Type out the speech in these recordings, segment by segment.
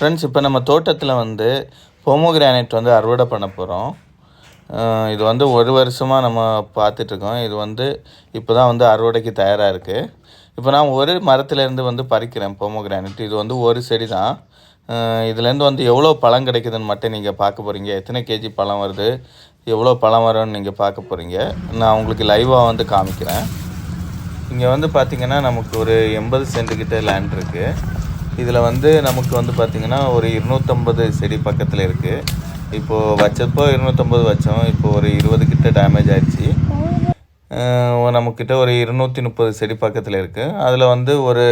Friends இப்போ நம்ம தோட்டத்தில் வந்து பொமோகிரானைட் வந்து அறுவடை பண்ண போகிறோம் இது வந்து ஒரு வருஷமாக நம்ம பார்த்துட்ருக்கோம் இது வந்து இப்போ தான் வந்து அறுவடைக்கு தயாராக இருக்குது இப்போ நான் ஒரு மரத்துலேருந்து வந்து பறிக்கிறேன் பொமோகிரானைட் இது வந்து ஒரு செடி தான் இதுலேருந்து வந்து எவ்வளோ பழம் கிடைக்குதுன்னு மட்டும் நீங்கள் பார்க்க போகிறீங்க எத்தனை கேஜி பழம் வருது? எவ்வளோ பழம் வரும்னு நீங்கள் பார்க்க போகிறீங்க நான் உங்களுக்கு லைவாக வந்து காமிக்கிறேன். இங்கே வந்து பார்த்திங்கன்னா நமக்கு ஒரு எண்பது சென்ட்டுக்கிட்ட லேண்ட் இருக்குது இதில் வந்து நமக்கு வந்து பார்த்திங்கன்னா ஒரு இருநூற்றம்பது செடி பக்கத்தில் இருக்குது இப்போது வச்சப்போ இருநூற்றம்பது வச்சோம். இப்போ ஒரு இருபது கிட்ட டேமேஜ் ஆயிடுச்சு. நம்மக்கிட்ட ஒரு இருநூற்றி முப்பது செடி பக்கத்தில் இருக்குது அதில் வந்து ஒரு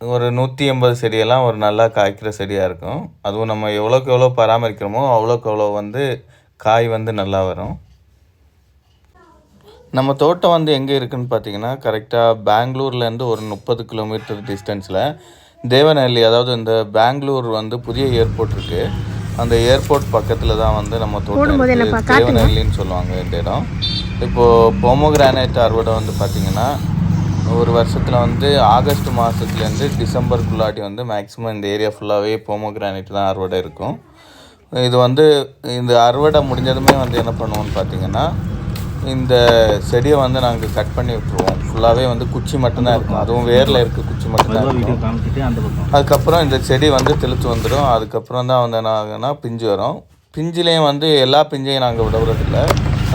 ஒரு நூற்றி எண்பது செடியெல்லாம் ஒரு நல்லா காய்க்கிற செடியாக இருக்கும். அதுவும் நம்ம எவ்வளோக்கு எவ்வளோ பராமரிக்கிறோமோ அவ்வளோக்கு அவ்வளோ வந்து காய் வந்து நல்லா வரும். நம்ம தோட்டம் வந்து எங்கே இருக்குன்னு பார்த்தீங்கன்னா கரெக்டாக பெங்களூர்லேருந்து ஒரு முப்பது கிலோமீட்டர் டிஸ்டன்ஸில் தேவநல்லி அதாவது இந்த பெங்களூர் வந்து புதிய ஏர்போர்ட் இருக்குது அந்த ஏர்போர்ட் பக்கத்தில் தான் வந்து நம்ம தோட்டம். தேவநல்லின்னு சொல்லுவாங்க இந்த இடம். இப்போது பொமோகிரானைட் அறுவடை வந்து பார்த்திங்கன்னா ஒரு வருஷத்தில் வந்து ஆகஸ்ட் மாதத்துலேருந்து டிசம்பருக்குள்ளாட்டி வந்து மேக்ஸிமம் இந்த ஏரியா ஃபுல்லாகவே பொமோகிரானைட் தான் அறுவடை இருக்கும். இது வந்து இந்த அறுவடை முடிஞ்சதுமே வந்து என்ன பண்ணுவோம்னு பார்த்தீங்கன்னா இந்த செடியை வந்து நாங்கள் கட் பண்ணி விட்டுருவோம். ஃபுல்லாகவே வந்து குச்சி மட்டும்தான் இருக்கும். அதுவும் வேரில் இருக்க குச்சி மட்டும்தான் இருக்கும். அதுக்கப்புறம் இந்த செடி வந்து தெளித்து வந்துடும் அதுக்கப்புறம் தான் வந்து என்ன ஆகுன்னா பிஞ்சு வரும். பிஞ்சுலேயும் வந்து எல்லா பிஞ்சையும் நாங்கள் விடுறதில்ல.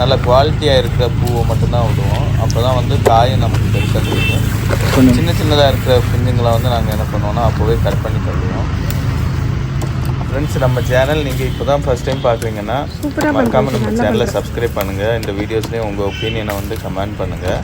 நல்ல குவாலிட்டியாக இருக்கிற பூவை மட்டும்தான் விடுவோம். அப்போ தான் வந்து காயும் நமக்கு பெருசாக கிடைக்கும் சின்ன சின்னதாக இருக்கிற பிஞ்சுங்களை வந்து நாங்கள் என்ன பண்ணுவோம்னா அப்போவே கட் பண்ணி தருவோம் ஃப்ரெண்ட்ஸ் நம்ம சேனல் நீங்கள் இப்போ தான் ஃபஸ்ட் டைம் பார்க்குறீங்கன்னா மறக்காமல் நம்ம சேனலை சப்ஸ்கிரைப் பண்ணுங்கள் இந்த வீடியோஸ்லேயும் உங்கள் ஒப்பீனியனை வந்து கமெண்ட் பண்ணுங்கள்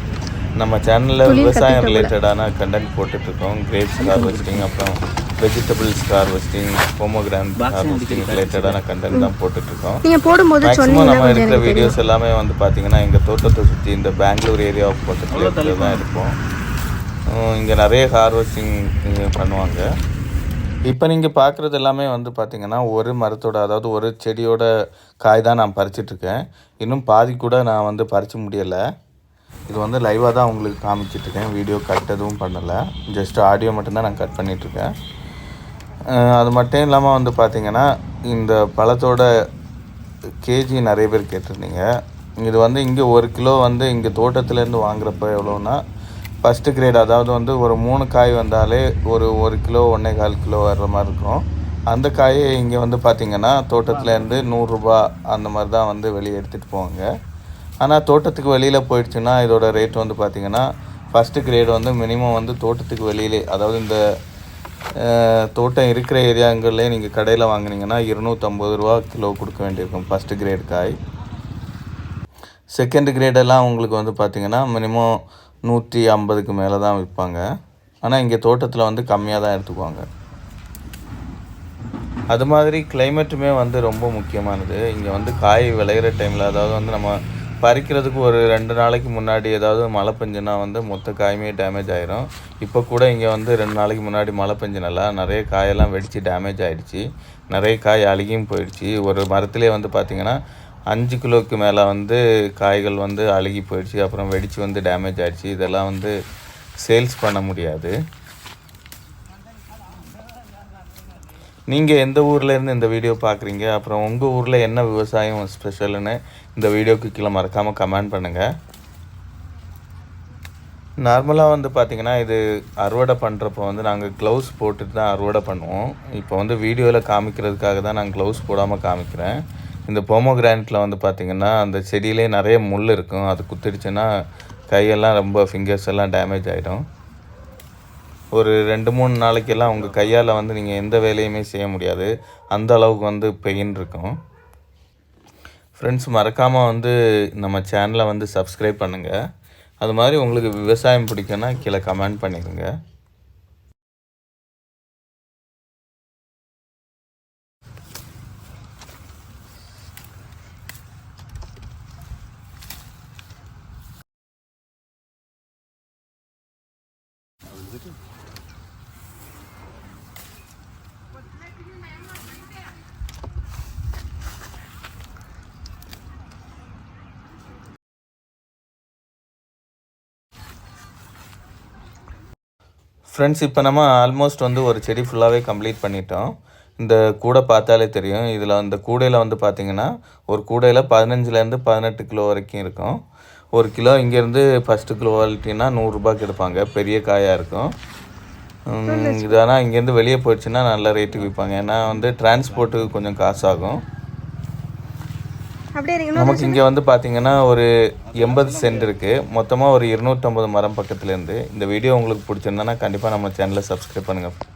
நம்ம சேனலில் விவசாயம் ரிலேட்டடான கண்டென்ட் போட்டுட்ருக்கோம். கிரேப்ஸ் ஹார்வெஸ்டிங் அப்புறம் வெஜிடபிள்ஸ் ஹார்வெஸ்டிங் போமோகிராண்ட் ஹார்வெஸ்டிங் ரிலேட்டடான கண்டென்ட் தான் போட்டுட்ருக்கோம். நீங்க போடும்போது மேக்ஸிமம் நம்ம இருக்கிற வீடியோஸ் எல்லாமே வந்து பார்த்தீங்கன்னா எங்கள் தோட்டத்தை சுற்றி இந்த பெங்களூர் ஏரியா பக்கத்தில் தான் இருப்போம் இங்கே நிறைய ஹார்வெஸ்டிங் பண்ணுவாங்க. இப்போ நீங்கள் பார்க்குறது எல்லாமே வந்து பார்த்தீங்கன்னா ஒரு மரத்தோட அதாவது ஒரு செடியோட காய் தான் நான் பறிச்சிட்ருக்கேன் இன்னும் பாதி கூட நான் வந்து பறிச்சு முடியலை. இது வந்து லைவாக தான் உங்களுக்கு காமிச்சிட்ருக்கேன் வீடியோ கட் எதுவும் பண்ணலை. ஜஸ்ட் ஆடியோ மட்டும்தான் நான் கட் பண்ணிகிட்ருக்கேன் அது மட்டும் இல்லாமல் வந்து பார்த்திங்கன்னா இந்த பழத்தோட கேஜி நிறைய பேர் கேட்டிருந்தீங்க. இது வந்து இங்கே ஒரு கிலோ வந்து இங்கே தோட்டத்துலேருந்து வாங்குறப்ப எவ்வளோன்னா ஃபஸ்ட்டு கிரேட் அதாவது வந்து ஒரு மூணு காய் வந்தாலே ஒரு ஒரு கிலோ ஒன்றே கால் கிலோ வர்ற மாதிரி இருக்கும். அந்த காயை இங்கே வந்து பார்த்திங்கன்னா தோட்டத்துலேருந்து நூறுரூபா அந்த மாதிரி தான் வந்து வெளியே எடுத்துகிட்டு போவாங்க. ஆனால் தோட்டத்துக்கு வெளியில் போயிடுச்சுன்னா இதோட ரேட் வந்து பார்த்திங்கன்னா ஃபஸ்ட்டு கிரேட் வந்து மினிமம் வந்து தோட்டத்துக்கு வெளியிலே அதாவது இந்த தோட்டம் இருக்கிற ஏரியாங்கள்லேயே நீங்கள் கடையில் வாங்கினீங்கன்னா இருநூற்றம்பது ரூபா கிலோ கொடுக்க வேண்டியிருக்கும் ஃபஸ்ட்டு கிரேட் காய். செகண்ட் கிரேடெல்லாம் உங்களுக்கு வந்து பார்த்திங்கன்னா மினிமம் நூற்றி ஐம்பதுக்கு மேலே தான் விற்பாங்க. ஆனால் இங்கே தோட்டத்தில் வந்து கம்மியாக தான் எடுத்துக்குவாங்க. அது மாதிரி கிளைமேட்டுமே வந்து ரொம்ப முக்கியமானது. இங்கே வந்து காய் விளையிற டைமில் அதாவது வந்து நம்ம பறிக்கிறதுக்கு ஒரு ரெண்டு நாளைக்கு முன்னாடி ஏதாவது மழை பெஞ்சுன்னா வந்து மொத்த காயுமே டேமேஜ் ஆயிரும். இப்போ கூட இங்கே வந்து ரெண்டு நாளைக்கு முன்னாடி மழை பெஞ்சுனால நிறைய காயெல்லாம் வெடித்து டேமேஜ் ஆகிடுச்சி நிறைய காய் அழுகியும் போயிடுச்சு. ஒரு மரத்துலேயே வந்து பார்த்திங்கன்னா அஞ்சு கிலோவுக்கு மேலே வந்து காய்கள் வந்து அழுகி போயிடுச்சு அப்புறம் வெடித்து வந்து டேமேஜ் ஆகிடுச்சு இதெல்லாம் வந்து சேல்ஸ் பண்ண முடியாது. நீங்கள் எந்த ஊர்லேருந்து இந்த வீடியோ பார்க்குறீங்க அப்புறம் உங்கள் ஊரில் என்ன விவசாயம் ஸ்பெஷல்னு இந்த வீடியோக்கு கீழே மறக்காமல் கமெண்ட் பண்ணுங்கள் நார்மலாக வந்து பார்த்திங்கன்னா இது அறுவடை பண்ணுறப்போ வந்து நாங்கள் க்ளவுஸ் போட்டுட்டு தான் அறுவடை பண்ணுவோம். இப்போ வந்து வீடியோவில் காமிக்கிறதுக்காக தான் நான் க்ளவுஸ் போடாமல் காமிக்கிறேன். இந்த பொமோகிரானட்டில் வந்து பார்த்திங்கன்னா அந்த செடியிலே நிறைய முள் இருக்கும். அது குத்திடுச்சுன்னா கையெல்லாம் ரொம்ப ஃபிங்கர்ஸ் எல்லாம் டேமேஜ் ஆகிடும் ஒரு ரெண்டு மூணு நாளைக்கெல்லாம் உங்கள் கையால் வந்து நீங்கள் எந்த வேலையுமே செய்ய முடியாது. அந்த அளவுக்கு வந்து பெயின் இருக்கும். ஃப்ரெண்ட்ஸ் மறக்காமல் வந்து நம்ம சேனலை வந்து சப்ஸ்கிரைப் பண்ணுங்கள் அது மாதிரி உங்களுக்கு விவசாயம் பிடிக்குன்னா கீழே கமெண்ட் பண்ணிடுங்க ஃப்ரெண்ட்ஸ் இப்போ நம்ம ஆல்மோஸ்ட் வந்து ஒரு செடி ஃபுல்லாகவே கம்ப்ளீட் பண்ணிட்டோம். இந்த கூடை பார்த்தாலே தெரியும். இதில் அந்த கூடையில் வந்து பார்த்திங்கன்னா ஒரு கூடையில் பதினஞ்சுலேருந்து பதினெட்டு கிலோ வரைக்கும் இருக்கும். ஒரு கிலோ இங்கேருந்து ஃபஸ்ட்டு குவாலிட்டினா நூறுரூபாய்க்கு எடுப்பாங்க. பெரிய காயாக இருக்கும். இது ஆனால் இங்கேருந்து வெளியே போயிடுச்சுன்னா நல்ல ரேட்டுக்கு விற்பாங்க ஏன்னா வந்து டிரான்ஸ்போர்ட்டுக்கு கொஞ்சம் காசு ஆகும் நமக்கு இங்கே வந்து பார்த்தீங்கன்னா ஒரு எண்பது சென்ட் இருக்குது மொத்தமாக ஒரு இருநூற்றம்பது மரம் பக்கத்துலேருந்து இந்த வீடியோ உங்களுக்கு பிடிச்சிருந்தனா கண்டிப்பாக நம்ம சேனலை சப்ஸ்கிரைப் பண்ணுங்கள்